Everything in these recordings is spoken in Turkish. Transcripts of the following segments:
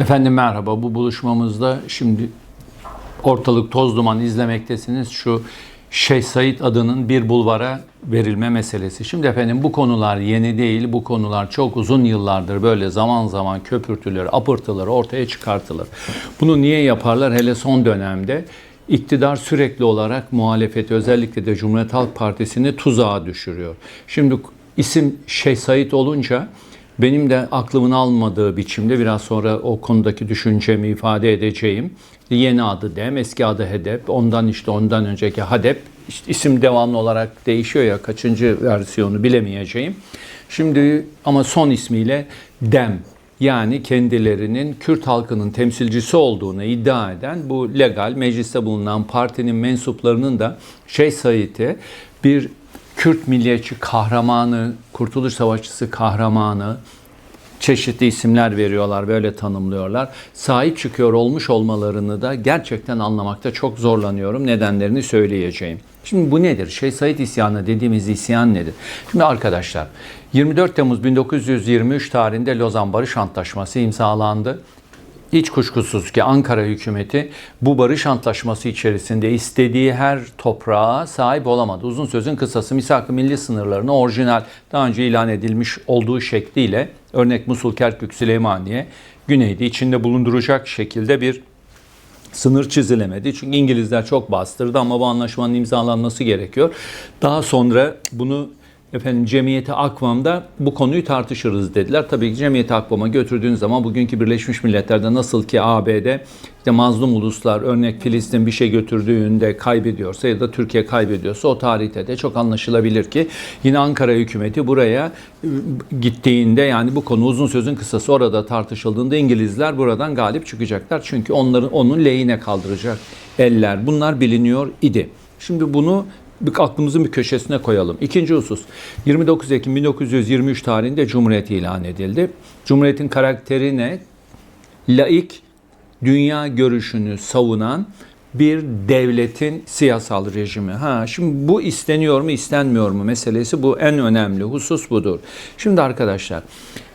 Efendim merhaba. Bu buluşmamızda şimdi ortalık toz duman izlemektesiniz. Şu Şeyh Said adının bir bulvara verilme meselesi. Şimdi efendim bu konular yeni değil. Bu konular çok uzun yıllardır böyle zaman zaman köpürtülür, apırtılır, ortaya çıkartılır. Bunu niye yaparlar? Hele son dönemde iktidar sürekli olarak muhalefeti özellikle de Cumhuriyet Halk Partisi'ni tuzağa düşürüyor. Şimdi isim Şeyh Said olunca benim de aklımın almadığı biçimde biraz sonra o konudaki düşüncemi ifade edeceğim. Yeni adı DEM, eski adı HEDEP, ondan işte ondan önceki HADEP. İşte isim devamlı olarak değişiyor ya kaçıncı versiyonu bilemeyeceğim. Şimdi ama son ismiyle DEM yani kendilerinin Kürt halkının temsilcisi olduğunu iddia eden bu legal mecliste bulunan partinin mensuplarının da Şeyh Said'e bir Kürt milliyetçi kahramanı, Kurtuluş Savaşçısı kahramanı, çeşitli isimler veriyorlar, böyle tanımlıyorlar. Sahip çıkıyor olmuş olmalarını da gerçekten anlamakta çok zorlanıyorum. Nedenlerini söyleyeceğim. Şimdi bu nedir? Şeyh Said isyanı dediğimiz isyan nedir? Şimdi arkadaşlar 24 Temmuz 1923 tarihinde Lozan Barış Antlaşması imzalandı. Hiç kuşkusuz ki Ankara hükümeti bu barış antlaşması içerisinde istediği her toprağa sahip olamadı. Uzun sözün kısası misak-ı milli sınırlarını orijinal daha önce ilan edilmiş olduğu şekliyle örnek Musul, Kerkük, Süleymaniye güneyde içinde bulunduracak şekilde bir sınır çizilemedi. Çünkü İngilizler çok bastırdı ama bu anlaşmanın imzalanması gerekiyor. Daha sonra bunu efendim Cemiyeti Akvam'da bu konuyu tartışırız dediler. Tabii ki Cemiyeti Akvam'a götürdüğünüz zaman bugünkü Birleşmiş Milletler'de nasıl ki ABD işte mazlum uluslar örnek Filistin bir şey götürdüğünde kaybediyorsa ya da Türkiye kaybediyorsa o tarihte de çok anlaşılabilir ki yine Ankara hükümeti buraya ıı, gittiğinde yani bu konu uzun sözün kısası orada tartışıldığında İngilizler buradan galip çıkacaklar. Çünkü onların onun lehine kaldıracak eller bunlar biliniyor idi. Şimdi bunu bir aklımızın bir köşesine koyalım. İkinci husus 29 Ekim 1923 tarihinde Cumhuriyet ilan edildi. Cumhuriyetin karakteri ne? Laik, dünya görüşünü savunan bir devletin siyasal rejimi. Ha şimdi bu isteniyor mu istenmiyor mu meselesi bu en önemli husus budur. Şimdi arkadaşlar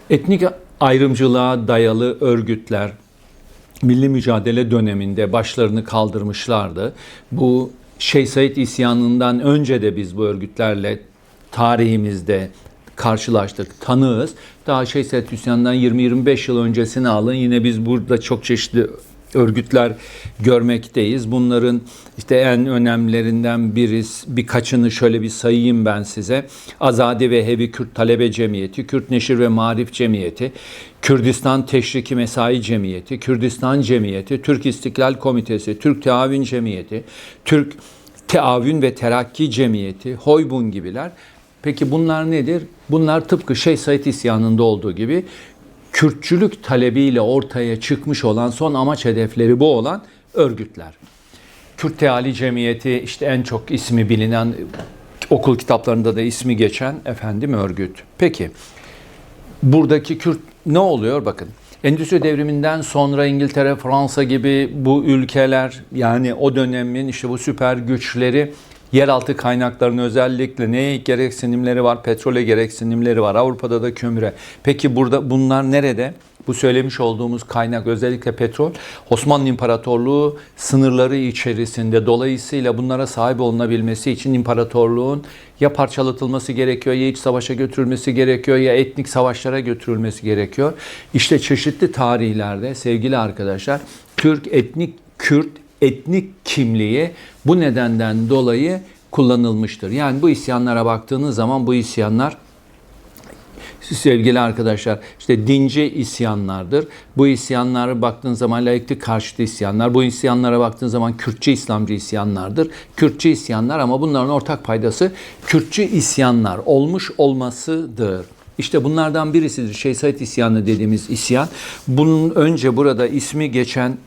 etnik ayrımcılığa dayalı örgütler milli mücadele döneminde başlarını kaldırmışlardı. Bu Şeyh Said isyanından önce de biz bu örgütlerle tarihimizde karşılaştık, tanığız. Daha Şeyh Said isyanından 20-25 yıl öncesini alın. Yine biz burada çok çeşitli örgütler görmekteyiz. Bunların işte en önemlilerinden birisi, birkaçını şöyle bir sayayım ben size. Azadi ve Hevi Kürt Talebe Cemiyeti, Kürt Neşir ve Marif Cemiyeti, Kürdistan Teşriki Mesai Cemiyeti, Kürdistan Cemiyeti, Türk İstiklal Komitesi, Türk Teavün Cemiyeti, Türk Teavün ve Terakki Cemiyeti, Hoybun gibiler. Peki bunlar nedir? Bunlar tıpkı Şeyh Said isyanında olduğu gibi Kürtçülük talebiyle ortaya çıkmış olan son amaç hedefleri bu olan örgütler. Kürt Teali Cemiyeti işte en çok ismi bilinen okul kitaplarında da ismi geçen efendim örgüt. Peki buradaki Kürt ne oluyor bakın. Endüstri devriminden sonra İngiltere, Fransa gibi bu ülkeler yani o dönemin işte bu süper güçleri yeraltı kaynaklarının özellikle neye gereksinimleri var? Petrole gereksinimleri var. Avrupa'da da kömüre. Peki burada bunlar nerede? Bu söylemiş olduğumuz kaynak özellikle petrol Osmanlı İmparatorluğu sınırları içerisinde dolayısıyla bunlara sahip olunabilmesi için imparatorluğun ya parçalatılması gerekiyor ya iç savaşa götürülmesi gerekiyor ya etnik savaşlara götürülmesi gerekiyor. İşte çeşitli tarihlerde sevgili arkadaşlar Türk etnik Kürt etnik kimliği bu nedenden dolayı kullanılmıştır. Yani bu isyanlara baktığınız zaman bu isyanlar sevgili arkadaşlar işte dinci isyanlardır. Bu isyanlara baktığın zaman laiklik karşıtı isyanlar. Bu isyanlara baktığın zaman Kürtçü İslamcı isyanlardır. Kürtçü isyanlar ama bunların ortak paydası Kürtçü isyanlar olmuş olmasıdır. İşte bunlardan birisidir Şeyh Said isyanı dediğimiz isyan. Bunun önce burada ismi geçen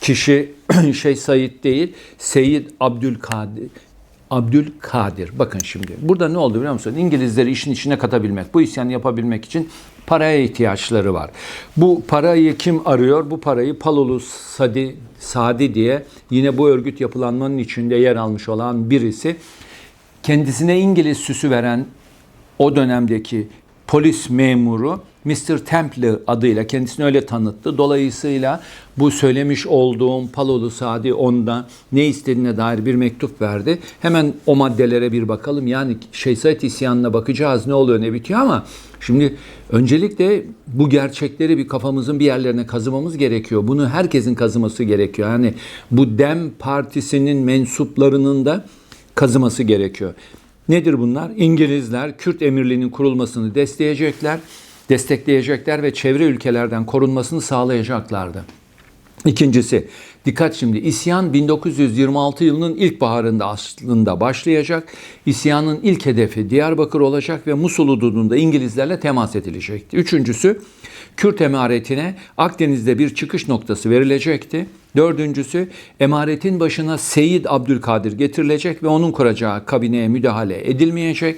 kişi Şeyh Said değil, Seyyid Abdülkadir. Abdülkadir. Bakın şimdi. Burada ne oldu biliyor musun? İngilizleri işin içine katabilmek, bu isyanı yapabilmek için paraya ihtiyaçları var. Bu parayı kim arıyor? Bu parayı Palolu Sadi, Sadi diye yine bu örgüt yapılanmanın içinde yer almış olan birisi kendisine İngiliz süsü veren o dönemdeki polis memuru Mr. Temple adıyla kendisini öyle tanıttı. Dolayısıyla bu söylemiş olduğum Palolu Sadi onda ne istediğine dair bir mektup verdi. Hemen o maddelere bir bakalım. Yani Şeyh Said isyanına bakacağız ne oluyor ne bitiyor ama şimdi öncelikle bu gerçekleri bir kafamızın bir yerlerine kazımamız gerekiyor. Bunu herkesin kazıması gerekiyor. Yani bu Dem Partisi'nin mensuplarının da kazıması gerekiyor. Nedir bunlar? İngilizler Kürt emirliğinin kurulmasını destekleyecekler, destekleyecekler ve çevre ülkelerden korunmasını sağlayacaklardı. İkincisi, dikkat şimdi isyan 1926 yılının ilkbaharında aslında başlayacak. İsyanın ilk hedefi Diyarbakır olacak ve Musul hududunda İngilizlerle temas edilecekti. Üçüncüsü, Kürt emaretine Akdeniz'de bir çıkış noktası verilecekti. Dördüncüsü, emaretin başına Seyit Abdülkadir getirilecek ve onun kuracağı kabineye müdahale edilmeyecek.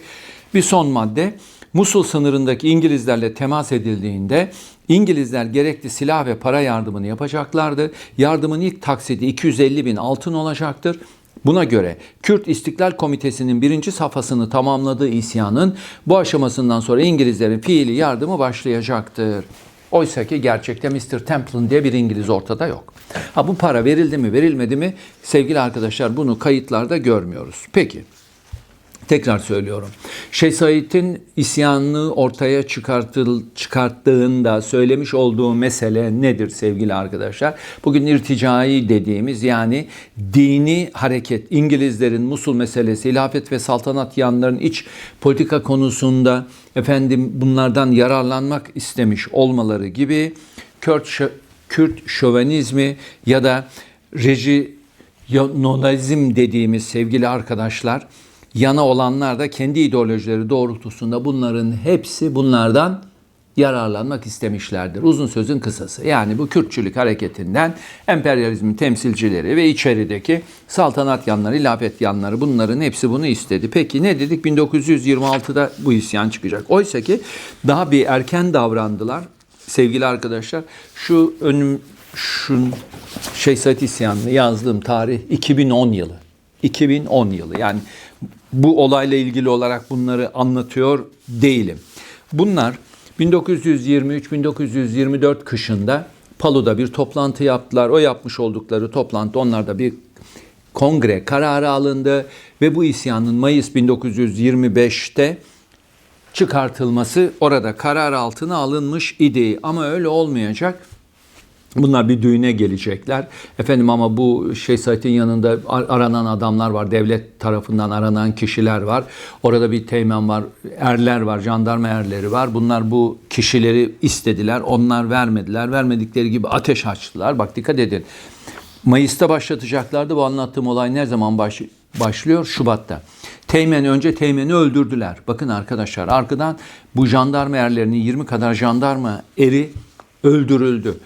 Bir son madde, Musul sınırındaki İngilizlerle temas edildiğinde İngilizler gerekli silah ve para yardımını yapacaklardı. Yardımın ilk taksidi 250 bin altın olacaktır. Buna göre Kürt İstiklal Komitesi'nin birinci safhasını tamamladığı isyanın bu aşamasından sonra İngilizlerin fiili yardımı başlayacaktır. Oysa ki gerçekte Mr. Templin diye bir İngiliz ortada yok. Ha bu para verildi mi verilmedi mi sevgili arkadaşlar bunu kayıtlarda görmüyoruz. Peki Tekrar söylüyorum. Şeyh Said'in isyanını ortaya çıkartıl, çıkarttığında söylemiş olduğu mesele nedir sevgili arkadaşlar? Bugün irticai dediğimiz yani dini hareket, İngilizlerin Musul meselesi, hilafet ve saltanat yanların iç politika konusunda efendim bunlardan yararlanmak istemiş olmaları gibi Kürt, Kürt şövenizmi ya da rejiyonalizm dediğimiz sevgili arkadaşlar yana olanlar da kendi ideolojileri doğrultusunda bunların hepsi bunlardan yararlanmak istemişlerdir. Uzun sözün kısası. Yani bu Kürtçülük hareketinden emperyalizmin temsilcileri ve içerideki saltanat yanları, ilafet yanları bunların hepsi bunu istedi. Peki ne dedik? 1926'da bu isyan çıkacak. Oysa ki daha bir erken davrandılar. Sevgili arkadaşlar şu önüm şun Şeyh Said isyanını yazdığım tarih 2010 yılı. 2010 yılı. Yani bu olayla ilgili olarak bunları anlatıyor değilim. Bunlar 1923-1924 kışında Palu'da bir toplantı yaptılar. O yapmış oldukları toplantı onlarda bir kongre kararı alındı ve bu isyanın Mayıs 1925'te çıkartılması orada karar altına alınmış idi. Ama öyle olmayacak. Bunlar bir düğüne gelecekler. Efendim ama bu Şeyh Said'in yanında aranan adamlar var. Devlet tarafından aranan kişiler var. Orada bir teğmen var. Erler var. Jandarma erleri var. Bunlar bu kişileri istediler. Onlar vermediler. Vermedikleri gibi ateş açtılar. Bak dikkat edin. Mayıs'ta başlatacaklardı. Bu anlattığım olay ne zaman baş, başlıyor? Şubat'ta. Teğmen önce Teğmen'i öldürdüler. Bakın arkadaşlar arkadan bu jandarma erlerinin 20 kadar jandarma eri öldürüldü.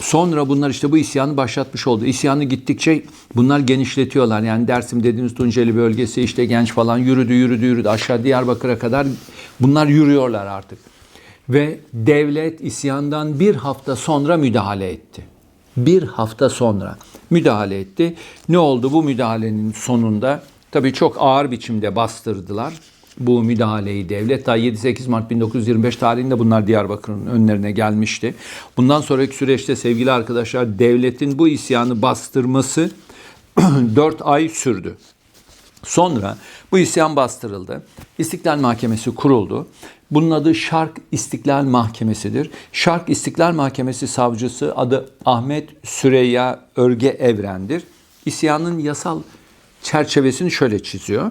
Sonra bunlar işte bu isyanı başlatmış oldu. İsyanı gittikçe bunlar genişletiyorlar. Yani Dersim dediğimiz Tunceli bölgesi işte genç falan yürüdü yürüdü yürüdü aşağı Diyarbakır'a kadar bunlar yürüyorlar artık. Ve devlet isyandan bir hafta sonra müdahale etti. Bir hafta sonra müdahale etti. Ne oldu bu müdahalenin sonunda? Tabii çok ağır biçimde bastırdılar bu müdahaleyi devlet. Daha 7-8 Mart 1925 tarihinde bunlar Diyarbakır'ın önlerine gelmişti. Bundan sonraki süreçte sevgili arkadaşlar devletin bu isyanı bastırması 4 ay sürdü. Sonra bu isyan bastırıldı. İstiklal Mahkemesi kuruldu. Bunun adı Şark İstiklal Mahkemesi'dir. Şark İstiklal Mahkemesi savcısı adı Ahmet Süreyya Örge Evren'dir. İsyanın yasal çerçevesini şöyle çiziyor.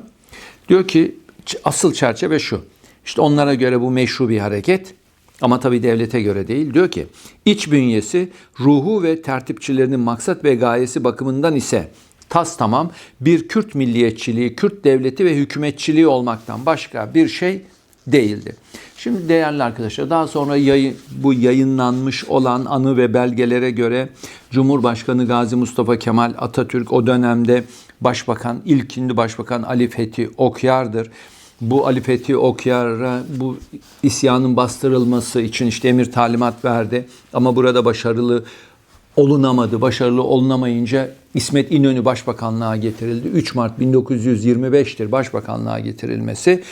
Diyor ki asıl çerçeve şu. İşte onlara göre bu meşru bir hareket ama tabi devlete göre değil. Diyor ki iç bünyesi ruhu ve tertipçilerinin maksat ve gayesi bakımından ise tas tamam bir Kürt milliyetçiliği, Kürt devleti ve hükümetçiliği olmaktan başka bir şey değildi. Şimdi değerli arkadaşlar daha sonra yayın, bu yayınlanmış olan anı ve belgelere göre Cumhurbaşkanı Gazi Mustafa Kemal Atatürk o dönemde başbakan, ilkindi başbakan Ali Fethi Okyar'dır. Bu Ali Fethi Okyar'a bu isyanın bastırılması için işte emir talimat verdi. Ama burada başarılı olunamadı. Başarılı olunamayınca İsmet İnönü başbakanlığa getirildi. 3 Mart 1925'tir başbakanlığa getirilmesi.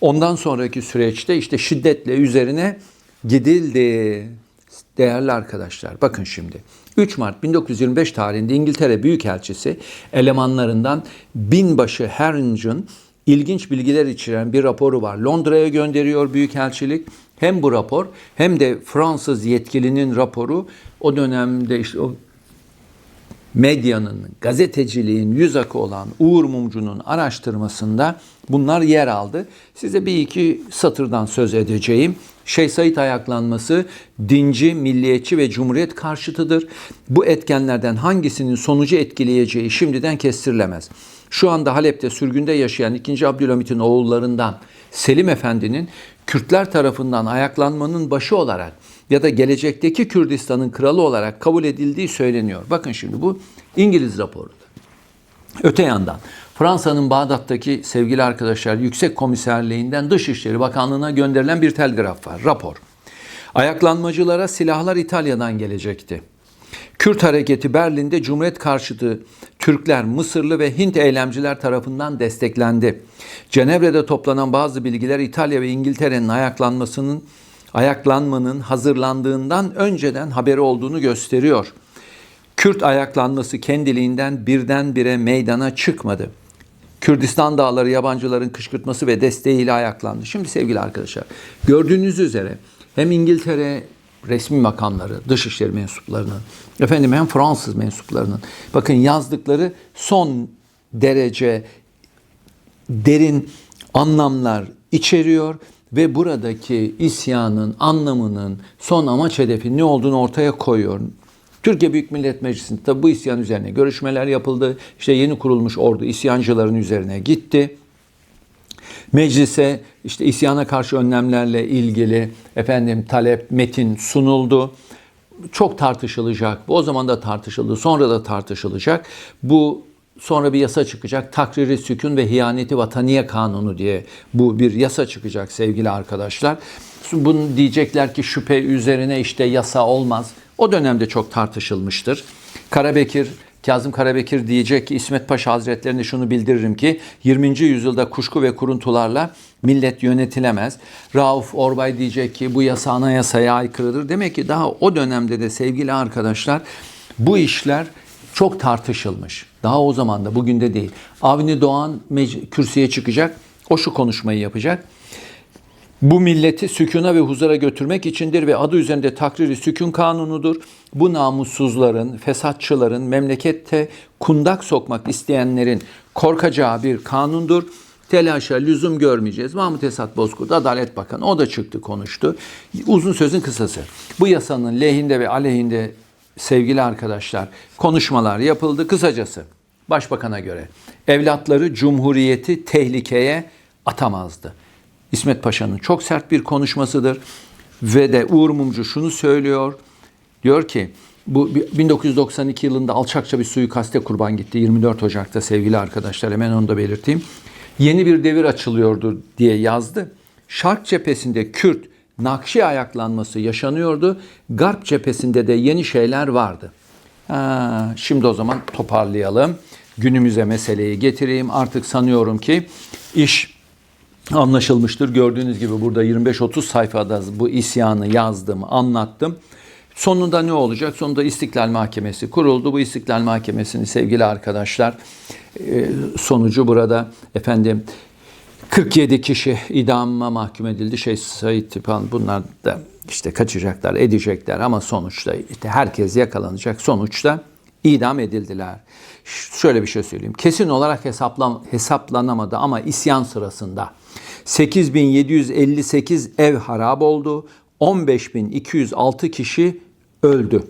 Ondan sonraki süreçte işte şiddetle üzerine gidildi. Değerli arkadaşlar bakın şimdi. 3 Mart 1925 tarihinde İngiltere Büyükelçisi elemanlarından binbaşı Harringen ilginç bilgiler içeren bir raporu var. Londra'ya gönderiyor Büyükelçilik. Hem bu rapor hem de Fransız yetkilinin raporu o dönemde işte o medyanın, gazeteciliğin yüz akı olan Uğur Mumcu'nun araştırmasında bunlar yer aldı. Size bir iki satırdan söz edeceğim. Şeyh Said ayaklanması dinci, milliyetçi ve cumhuriyet karşıtıdır. Bu etkenlerden hangisinin sonucu etkileyeceği şimdiden kestirilemez. Şu anda Halep'te sürgünde yaşayan 2. Abdülhamit'in oğullarından Selim Efendi'nin Kürtler tarafından ayaklanmanın başı olarak ya da gelecekteki Kürdistan'ın kralı olarak kabul edildiği söyleniyor. Bakın şimdi bu İngiliz raporu. Öte yandan Fransa'nın Bağdat'taki sevgili arkadaşlar Yüksek Komiserliğinden Dışişleri Bakanlığı'na gönderilen bir telgraf var, rapor. Ayaklanmacılara silahlar İtalya'dan gelecekti. Kürt hareketi Berlin'de Cumhuriyet karşıtı Türkler, Mısırlı ve Hint eylemciler tarafından desteklendi. Cenevre'de toplanan bazı bilgiler İtalya ve İngiltere'nin ayaklanmasının ayaklanmanın hazırlandığından önceden haberi olduğunu gösteriyor. Kürt ayaklanması kendiliğinden birdenbire meydana çıkmadı. Kürdistan dağları yabancıların kışkırtması ve desteğiyle ayaklandı. Şimdi sevgili arkadaşlar gördüğünüz üzere hem İngiltere resmi makamları, dışişleri mensuplarının, efendim hem Fransız mensuplarının bakın yazdıkları son derece derin anlamlar içeriyor ve buradaki isyanın anlamının son amaç hedefi ne olduğunu ortaya koyuyor. Türkiye Büyük Millet Meclisi'nde tabi bu isyan üzerine görüşmeler yapıldı. İşte yeni kurulmuş ordu isyancıların üzerine gitti. Meclise işte isyana karşı önlemlerle ilgili efendim talep, metin sunuldu. Çok tartışılacak. O zaman da tartışıldı. Sonra da tartışılacak. Bu sonra bir yasa çıkacak. Takriri sükun ve hiyaneti vataniye kanunu diye bu bir yasa çıkacak sevgili arkadaşlar. Bunu diyecekler ki şüphe üzerine işte yasa olmaz. O dönemde çok tartışılmıştır. Karabekir Kazım Karabekir diyecek ki İsmet Paşa Hazretlerine şunu bildiririm ki 20. yüzyılda kuşku ve kuruntularla millet yönetilemez. Rauf Orbay diyecek ki bu yasa anayasaya aykırıdır. Demek ki daha o dönemde de sevgili arkadaşlar bu işler çok tartışılmış. Daha o zaman da bugün de değil. Avni Doğan kürsüye çıkacak. O şu konuşmayı yapacak. Bu milleti sükuna ve huzura götürmek içindir ve adı üzerinde takriri sükun kanunudur. Bu namussuzların, fesatçıların, memlekette kundak sokmak isteyenlerin korkacağı bir kanundur. Telaşa lüzum görmeyeceğiz. Mahmut Esat Bozkurt, Adalet Bakanı o da çıktı konuştu. Uzun sözün kısası. Bu yasanın lehinde ve aleyhinde sevgili arkadaşlar konuşmalar yapıldı. Kısacası başbakana göre evlatları cumhuriyeti tehlikeye atamazdı. İsmet Paşa'nın çok sert bir konuşmasıdır. Ve de Uğur Mumcu şunu söylüyor. Diyor ki bu 1992 yılında alçakça bir suikaste kurban gitti. 24 Ocak'ta sevgili arkadaşlar hemen onu da belirteyim. Yeni bir devir açılıyordu diye yazdı. Şark cephesinde Kürt, Nakşi ayaklanması yaşanıyordu. Garp cephesinde de yeni şeyler vardı. Ha, şimdi o zaman toparlayalım. Günümüze meseleyi getireyim. Artık sanıyorum ki iş anlaşılmıştır. Gördüğünüz gibi burada 25-30 sayfada bu isyanı yazdım, anlattım. Sonunda ne olacak? Sonunda İstiklal Mahkemesi kuruldu. Bu İstiklal Mahkemesi'nin sevgili arkadaşlar e, sonucu burada efendim 47 kişi idama mahkum edildi. Şey Said Tipan bunlar da işte kaçacaklar, edecekler ama sonuçta işte herkes yakalanacak. Sonuçta idam edildiler. Şöyle bir şey söyleyeyim. Kesin olarak hesaplan, hesaplanamadı ama isyan sırasında 8758 ev harap oldu. 15206 kişi öldü.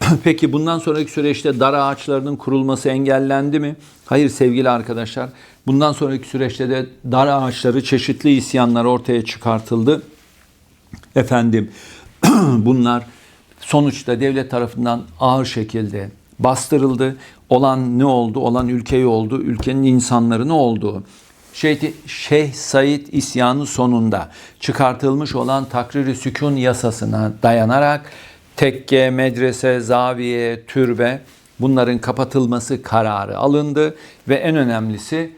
Peki bundan sonraki süreçte dar ağaçlarının kurulması engellendi mi? Hayır sevgili arkadaşlar. Bundan sonraki süreçte de dar ağaçları çeşitli isyanlar ortaya çıkartıldı. Efendim bunlar sonuçta devlet tarafından ağır şekilde bastırıldı. Olan ne oldu? Olan ülkeyi oldu. Ülkenin insanları ne oldu? Şeyh, Şeyh Said isyanı sonunda çıkartılmış olan takriri sükun yasasına dayanarak tekke, medrese, zaviye, türbe bunların kapatılması kararı alındı ve en önemlisi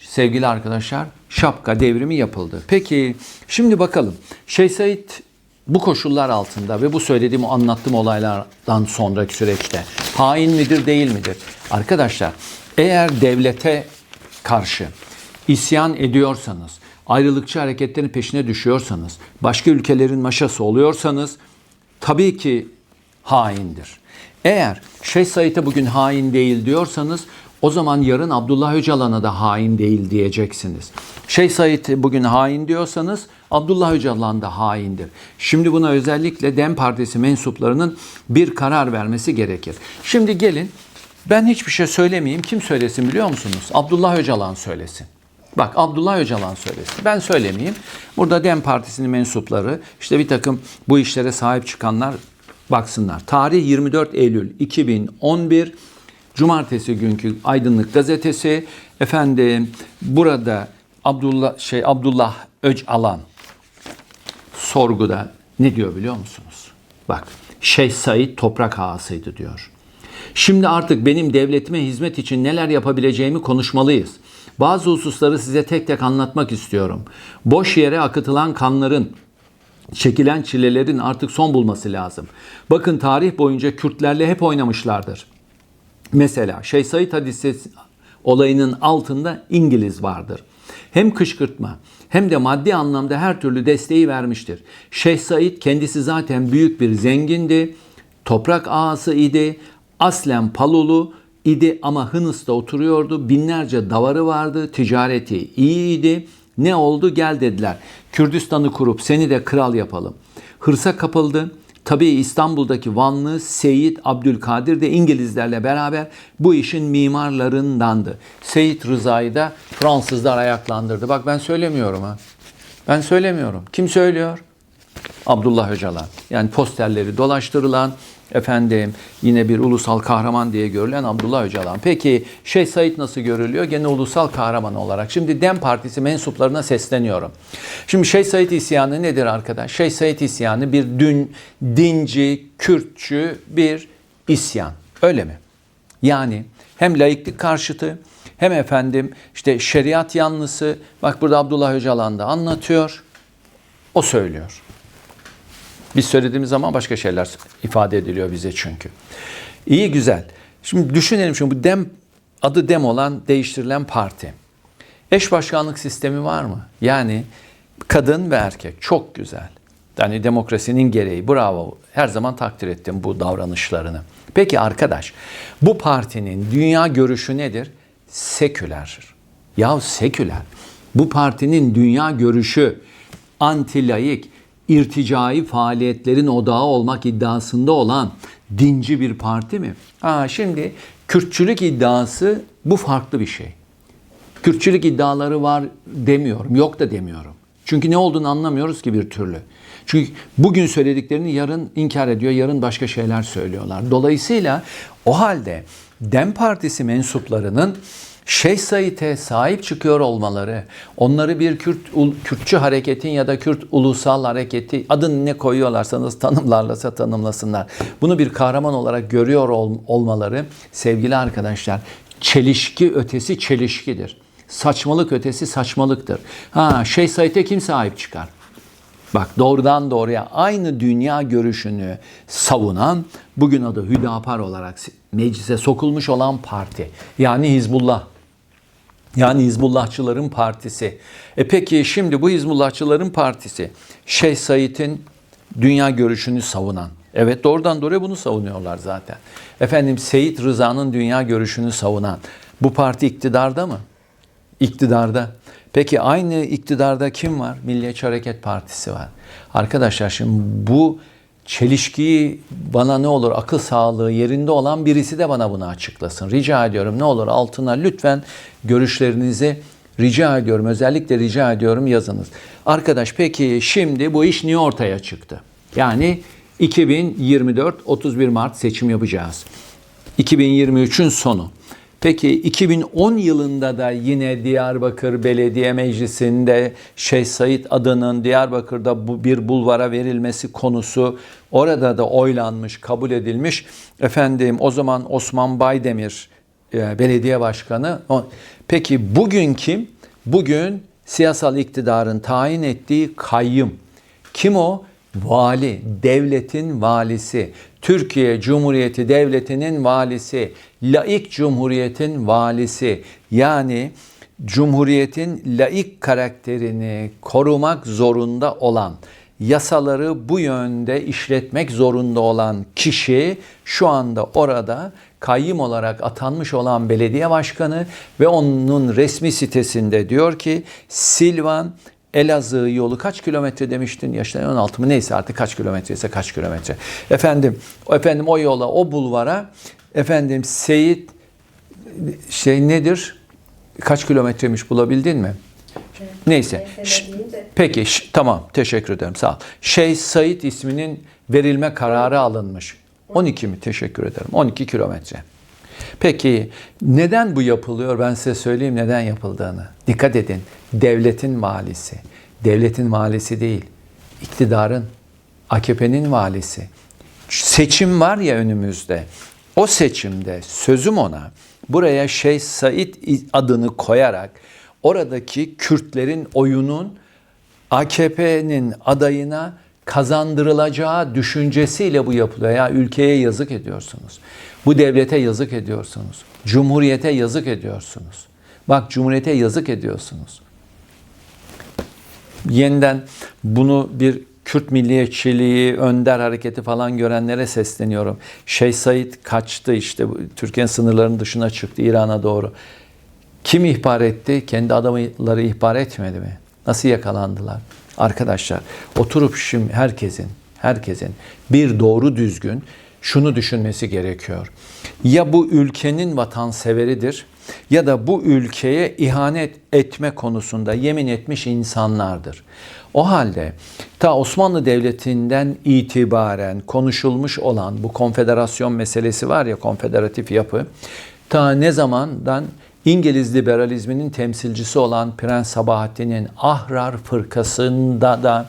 sevgili arkadaşlar şapka devrimi yapıldı. Peki şimdi bakalım Şeyh Said bu koşullar altında ve bu söylediğim, anlattığım olaylardan sonraki süreçte hain midir, değil midir? Arkadaşlar, eğer devlete karşı isyan ediyorsanız, ayrılıkçı hareketlerin peşine düşüyorsanız, başka ülkelerin maşası oluyorsanız tabii ki haindir. Eğer Şeyh Said'e bugün hain değil diyorsanız o zaman yarın Abdullah Öcalan'a da hain değil diyeceksiniz. Şeyh Said bugün hain diyorsanız Abdullah Öcalan da haindir. Şimdi buna özellikle DEM Partisi mensuplarının bir karar vermesi gerekir. Şimdi gelin ben hiçbir şey söylemeyeyim. Kim söylesin biliyor musunuz? Abdullah Öcalan söylesin. Bak Abdullah Öcalan söylesin. Ben söylemeyeyim. Burada DEM Partisi'nin mensupları işte bir takım bu işlere sahip çıkanlar baksınlar. Tarih 24 Eylül 2011 Cumartesi günkü Aydınlık Gazetesi efendim burada Abdullah şey Abdullah Öcalan sorguda ne diyor biliyor musunuz? Bak Şeyh Said toprak ağasıydı diyor. Şimdi artık benim devletime hizmet için neler yapabileceğimi konuşmalıyız. Bazı hususları size tek tek anlatmak istiyorum. Boş yere akıtılan kanların, çekilen çilelerin artık son bulması lazım. Bakın tarih boyunca Kürtlerle hep oynamışlardır. Mesela Şeyh Said hadisi olayının altında İngiliz vardır. Hem kışkırtma hem de maddi anlamda her türlü desteği vermiştir. Şeyh Said kendisi zaten büyük bir zengindi, toprak ağası idi, aslen Palulu idi ama Hınıs'ta oturuyordu. Binlerce davarı vardı, ticareti iyiydi. Ne oldu gel dediler. Kürdistan'ı kurup seni de kral yapalım. Hırsa kapıldı. Tabii İstanbul'daki Vanlı Seyit Abdülkadir de İngilizlerle beraber bu işin mimarlarındandı. Seyit Rıza'yı da Fransızlar ayaklandırdı. Bak ben söylemiyorum ha. Ben söylemiyorum. Kim söylüyor? Abdullah Öcalan. Yani posterleri dolaştırılan, efendim yine bir ulusal kahraman diye görülen Abdullah Öcalan. Peki Şeyh Said nasıl görülüyor? Gene ulusal kahraman olarak. Şimdi DEM Partisi mensuplarına sesleniyorum. Şimdi Şeyh Said isyanı nedir arkadaş? Şeyh Said isyanı bir dün dinci, Kürtçü bir isyan. Öyle mi? Yani hem laiklik karşıtı hem efendim işte şeriat yanlısı. Bak burada Abdullah Öcalan da anlatıyor. O söylüyor. Biz söylediğimiz zaman başka şeyler ifade ediliyor bize çünkü. İyi güzel. Şimdi düşünelim şimdi bu DEM adı DEM olan değiştirilen parti. Eş başkanlık sistemi var mı? Yani kadın ve erkek çok güzel. Yani demokrasinin gereği bravo. Her zaman takdir ettim bu davranışlarını. Peki arkadaş bu partinin dünya görüşü nedir? Seküler. Ya seküler. Bu partinin dünya görüşü anti-layık, irticai faaliyetlerin odağı olmak iddiasında olan dinci bir parti mi? Aa, şimdi Kürtçülük iddiası bu farklı bir şey. Kürtçülük iddiaları var demiyorum, yok da demiyorum. Çünkü ne olduğunu anlamıyoruz ki bir türlü. Çünkü bugün söylediklerini yarın inkar ediyor, yarın başka şeyler söylüyorlar. Dolayısıyla o halde DEM Partisi mensuplarının Şeyh Said'e sahip çıkıyor olmaları, onları bir Kürt Kürtçü hareketin ya da Kürt ulusal hareketi adını ne koyuyorlarsanız tanımlarlasa tanımlasınlar. Bunu bir kahraman olarak görüyor ol, olmaları sevgili arkadaşlar çelişki ötesi çelişkidir. Saçmalık ötesi saçmalıktır. Ha Şeyh Said'e kim sahip çıkar? Bak doğrudan doğruya aynı dünya görüşünü savunan bugün adı Hüdapar olarak meclise sokulmuş olan parti. Yani Hizbullah. Yani Hizbullahçıların partisi. E peki şimdi bu Hizbullahçıların partisi Şeyh Said'in dünya görüşünü savunan. Evet doğrudan doğruya bunu savunuyorlar zaten. Efendim Seyit Rıza'nın dünya görüşünü savunan. Bu parti iktidarda mı? İktidarda. Peki aynı iktidarda kim var? Milliyetçi Hareket Partisi var. Arkadaşlar şimdi bu çelişkiyi bana ne olur akıl sağlığı yerinde olan birisi de bana bunu açıklasın. Rica ediyorum ne olur altına lütfen görüşlerinizi rica ediyorum. Özellikle rica ediyorum yazınız. Arkadaş peki şimdi bu iş niye ortaya çıktı? Yani 2024 31 Mart seçim yapacağız. 2023'ün sonu. Peki 2010 yılında da yine Diyarbakır Belediye Meclisi'nde Şeyh Said adının Diyarbakır'da bu bir bulvara verilmesi konusu orada da oylanmış, kabul edilmiş. Efendim o zaman Osman Baydemir e, belediye başkanı. Peki bugün kim? Bugün siyasal iktidarın tayin ettiği kayyım. Kim o? vali, devletin valisi, Türkiye Cumhuriyeti Devleti'nin valisi, laik cumhuriyetin valisi yani Cumhuriyetin laik karakterini korumak zorunda olan, yasaları bu yönde işletmek zorunda olan kişi şu anda orada kayyım olarak atanmış olan belediye başkanı ve onun resmi sitesinde diyor ki Silvan Elazığ yolu kaç kilometre demiştin? Yaşlar 16 mı? Neyse artık kaç kilometre ise kaç kilometre. Efendim, efendim o yola, o bulvara efendim Seyit şey nedir? Kaç kilometremiş bulabildin mi? Neyse. Ş- Peki ş- tamam teşekkür ederim sağ ol. Şeyh Said isminin verilme kararı alınmış. 12 mi? Teşekkür ederim. 12 kilometre. Peki neden bu yapılıyor? Ben size söyleyeyim neden yapıldığını. Dikkat edin. Devletin valisi. Devletin valisi değil. iktidarın, AKP'nin valisi. Seçim var ya önümüzde. O seçimde sözüm ona buraya Şeyh Said adını koyarak oradaki Kürtlerin oyunun AKP'nin adayına kazandırılacağı düşüncesiyle bu yapılıyor. Ya ülkeye yazık ediyorsunuz. Bu devlete yazık ediyorsunuz. Cumhuriyete yazık ediyorsunuz. Bak cumhuriyete yazık ediyorsunuz. Yeniden bunu bir Kürt milliyetçiliği, önder hareketi falan görenlere sesleniyorum. Şeyh Said kaçtı işte Türkiye'nin sınırlarının dışına çıktı İran'a doğru. Kim ihbar etti? Kendi adamları ihbar etmedi mi? Nasıl yakalandılar? Arkadaşlar oturup şimdi herkesin herkesin bir doğru düzgün şunu düşünmesi gerekiyor. Ya bu ülkenin vatanseveridir ya da bu ülkeye ihanet etme konusunda yemin etmiş insanlardır. O halde ta Osmanlı Devleti'nden itibaren konuşulmuş olan bu konfederasyon meselesi var ya konfederatif yapı ta ne zamandan İngiliz liberalizminin temsilcisi olan Prens Sabahattin'in Ahrar fırkasında da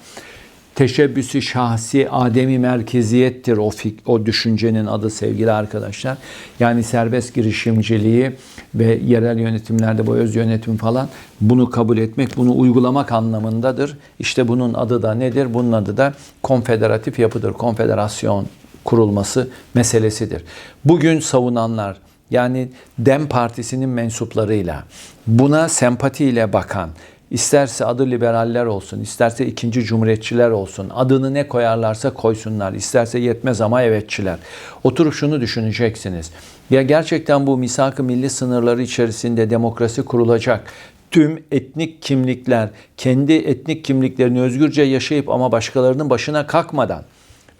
teşebbüsü şahsi ademi merkeziyettir o, fik, o düşüncenin adı sevgili arkadaşlar. Yani serbest girişimciliği ve yerel yönetimlerde bu öz yönetim falan bunu kabul etmek, bunu uygulamak anlamındadır. İşte bunun adı da nedir? Bunun adı da konfederatif yapıdır. Konfederasyon kurulması meselesidir. Bugün savunanlar yani Dem Partisi'nin mensuplarıyla buna sempatiyle bakan, isterse adı liberaller olsun, isterse ikinci cumhuriyetçiler olsun, adını ne koyarlarsa koysunlar, isterse yetmez ama evetçiler. Oturup şunu düşüneceksiniz. Ya gerçekten bu misak-ı milli sınırları içerisinde demokrasi kurulacak, tüm etnik kimlikler kendi etnik kimliklerini özgürce yaşayıp ama başkalarının başına kalkmadan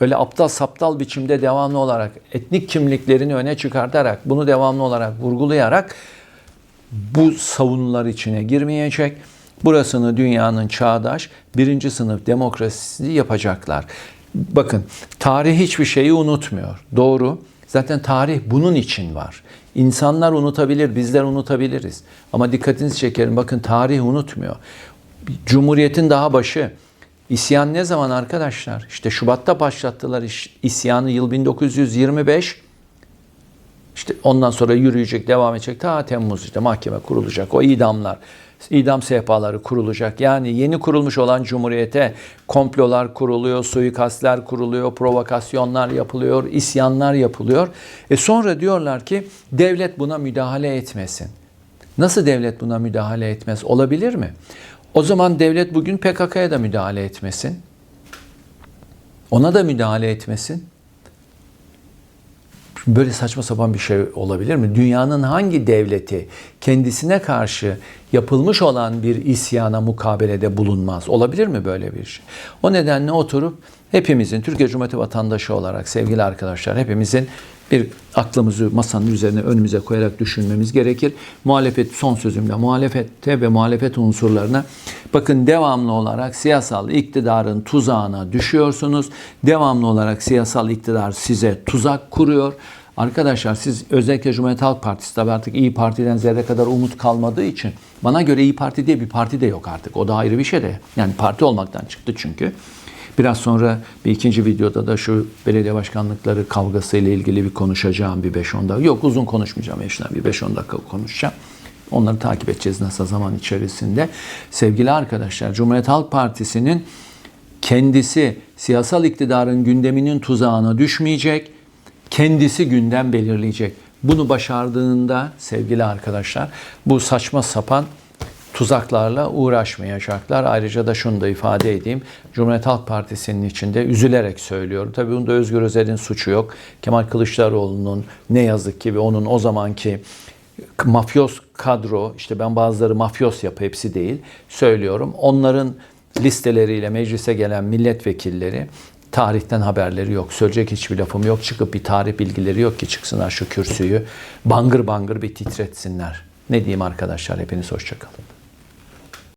öyle aptal saptal biçimde devamlı olarak etnik kimliklerini öne çıkartarak bunu devamlı olarak vurgulayarak bu savunular içine girmeyecek. Burasını dünyanın çağdaş birinci sınıf demokrasisi yapacaklar. Bakın tarih hiçbir şeyi unutmuyor. Doğru. Zaten tarih bunun için var. İnsanlar unutabilir, bizler unutabiliriz. Ama dikkatinizi çekerim. Bakın tarih unutmuyor. Cumhuriyetin daha başı İsyan ne zaman arkadaşlar? İşte Şubat'ta başlattılar isyanı yıl 1925. İşte ondan sonra yürüyecek, devam edecek. Ta Temmuz işte mahkeme kurulacak. O idamlar, idam sehpaları kurulacak. Yani yeni kurulmuş olan cumhuriyete komplolar kuruluyor, suikastler kuruluyor, provokasyonlar yapılıyor, isyanlar yapılıyor. E sonra diyorlar ki devlet buna müdahale etmesin. Nasıl devlet buna müdahale etmez? Olabilir mi? O zaman devlet bugün PKK'ya da müdahale etmesin. Ona da müdahale etmesin. Böyle saçma sapan bir şey olabilir mi? Dünyanın hangi devleti kendisine karşı yapılmış olan bir isyana mukabelede bulunmaz? Olabilir mi böyle bir şey? O nedenle oturup hepimizin Türkiye Cumhuriyeti vatandaşı olarak sevgili arkadaşlar hepimizin bir aklımızı masanın üzerine önümüze koyarak düşünmemiz gerekir. Muhalefet son sözümle muhalefette ve muhalefet unsurlarına bakın devamlı olarak siyasal iktidarın tuzağına düşüyorsunuz. Devamlı olarak siyasal iktidar size tuzak kuruyor. Arkadaşlar siz özellikle Cumhuriyet Halk Partisi tabii artık İyi Parti'den zerre kadar umut kalmadığı için bana göre İyi Parti diye bir parti de yok artık. O da ayrı bir şey de. Yani parti olmaktan çıktı çünkü. Biraz sonra bir ikinci videoda da şu belediye başkanlıkları kavgası ile ilgili bir konuşacağım bir 5-10 dakika. Yok uzun konuşmayacağım eşler bir 5-10 dakika konuşacağım. Onları takip edeceğiz nasıl zaman içerisinde. Sevgili arkadaşlar Cumhuriyet Halk Partisi'nin kendisi siyasal iktidarın gündeminin tuzağına düşmeyecek, kendisi gündem belirleyecek. Bunu başardığında sevgili arkadaşlar bu saçma sapan tuzaklarla uğraşmayacaklar. Ayrıca da şunu da ifade edeyim. Cumhuriyet Halk Partisi'nin içinde üzülerek söylüyorum. Tabii bunda Özgür Özel'in suçu yok. Kemal Kılıçdaroğlu'nun ne yazık ki ve onun o zamanki mafyos kadro, işte ben bazıları mafyos yapı hepsi değil söylüyorum. Onların listeleriyle meclise gelen milletvekilleri tarihten haberleri yok. Söyleyecek hiçbir lafım yok. Çıkıp bir tarih bilgileri yok ki çıksınlar şu kürsüyü bangır bangır bir titretsinler. Ne diyeyim arkadaşlar hepiniz hoşçakalın.